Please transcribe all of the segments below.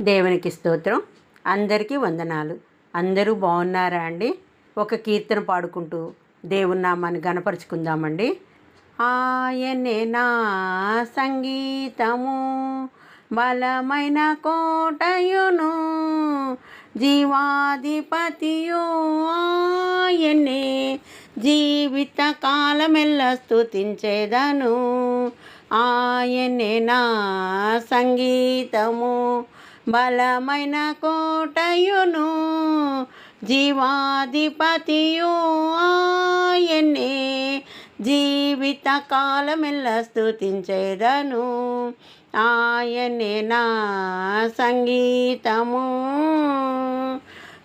దేవునికి స్తోత్రం. అందరికీ వందనాలు. అందరూ బాగున్నారా అండి? ఒక కీర్తన పాడుకుంటూ దేవుని నామాన్ని గనపరుచుకుందామండి ఆయనే నా సంగీతము బలమైన కోటయును జీవాధిపతియు. ఆయనే జీవిత కాలమెల్ల స్థుతించేదను ఆయనే నా సంగీతము బలమైన కోటయును జీవాధిపతియు ఆయన్నే జీవిత కాలమెల్ల స్థుతించేదను ఆయనే నా సంగీతము.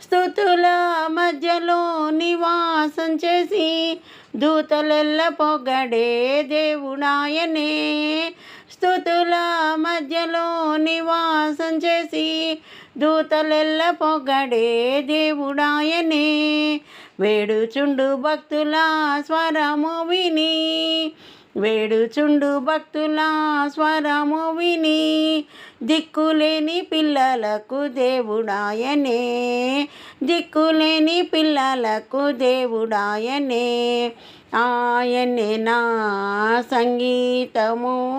స్థుతుల మధ్యలో నివాసం చేసి దూతలెల్ల పొగడే దేవుడాయనే స్థుతుల మధ్యలో నివాసం చేసి దూతలెల్ల పొగడే దేవుడాయనే. వేడుచుండు భక్తుల స్వరము విని వేడుచుండు భక్తుల స్వరము విని దిక్కులేని పిల్లలకు దేవుడాయనే. దిక్కులేని పిల్లలకు దేవుడాయనే. ఆయనే నా సంగీతము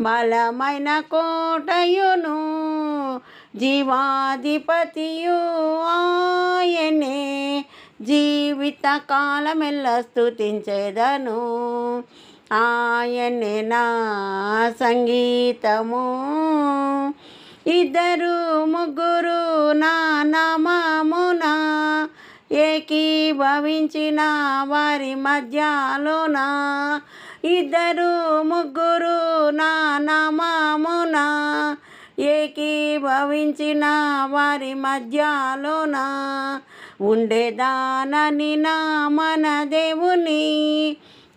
బలమైన కోటయును జీవాధిపతియు ఆయనే. జీవిత కాలమెల్ల స్థుతించేదను ఆయనే నా సంగీతము. ఇద్దరు ముగ్గురు నా నామమున ఏకీభవించిన వారి మధ్యలోన ఇద్దరు ముగ్గురు నా నామమున ఏకీభవించిన వారి మధ్యలోన ఉండేదానని నా మన దేవుని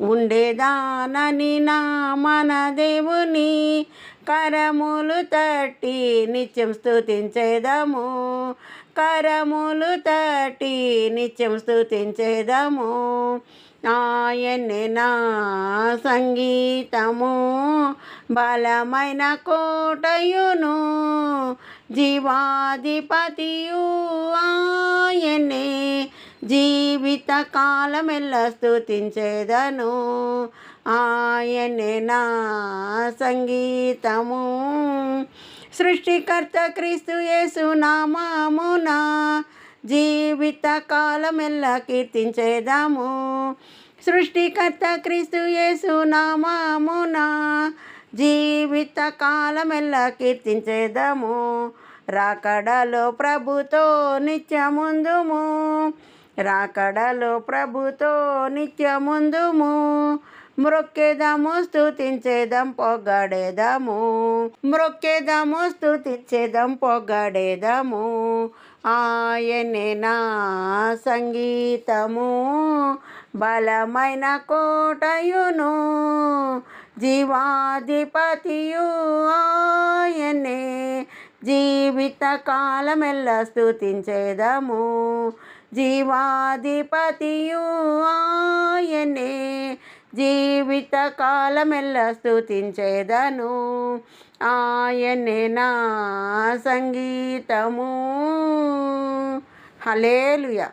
ఉండేదానని నా మన దేవుని కరములు తట్టి నిత్యం స్థుతించేదము కరములు తట్టి నిత్యం స్థుతించేదము ఆయన్నే నా సంగీతము. బలమైన కోటయును జీవాధిపతియు ఆయనే. జీవిత కాలమెల్ల స్థుతించేదను ఆయనే నా సంగీతము. సృష్టికర్త క్రీస్తు యేసు నామామున జీవిత కాలమెల్ల కీర్తించేదాము. సృష్టికర్త క్రీస్తు యేసు నామామున జీవిత కాలమెల్ల కీర్తించేదము. రాకడలో ప్రభుతో నిత్యముందుము. రాకడలో ప్రభుతో నిత్యముందుము. మ్రొక్కేదాము స్థుతించేదం పొగడేదాము. మ్రొక్కేదాము స్థుతించేదం పొగడేదాము. ఆయనే నా సంగీతము. బలమైన కోటయును. జీవాధిపతియు ఆయనే. జీవిత కాలమెల్ల స్థుతించేదము జీవాధిపతియు ఆయనే. జీవిత కాలమెల్ల స్థుతించేదను ఆయనే నా సంగీతము. హలేలుయా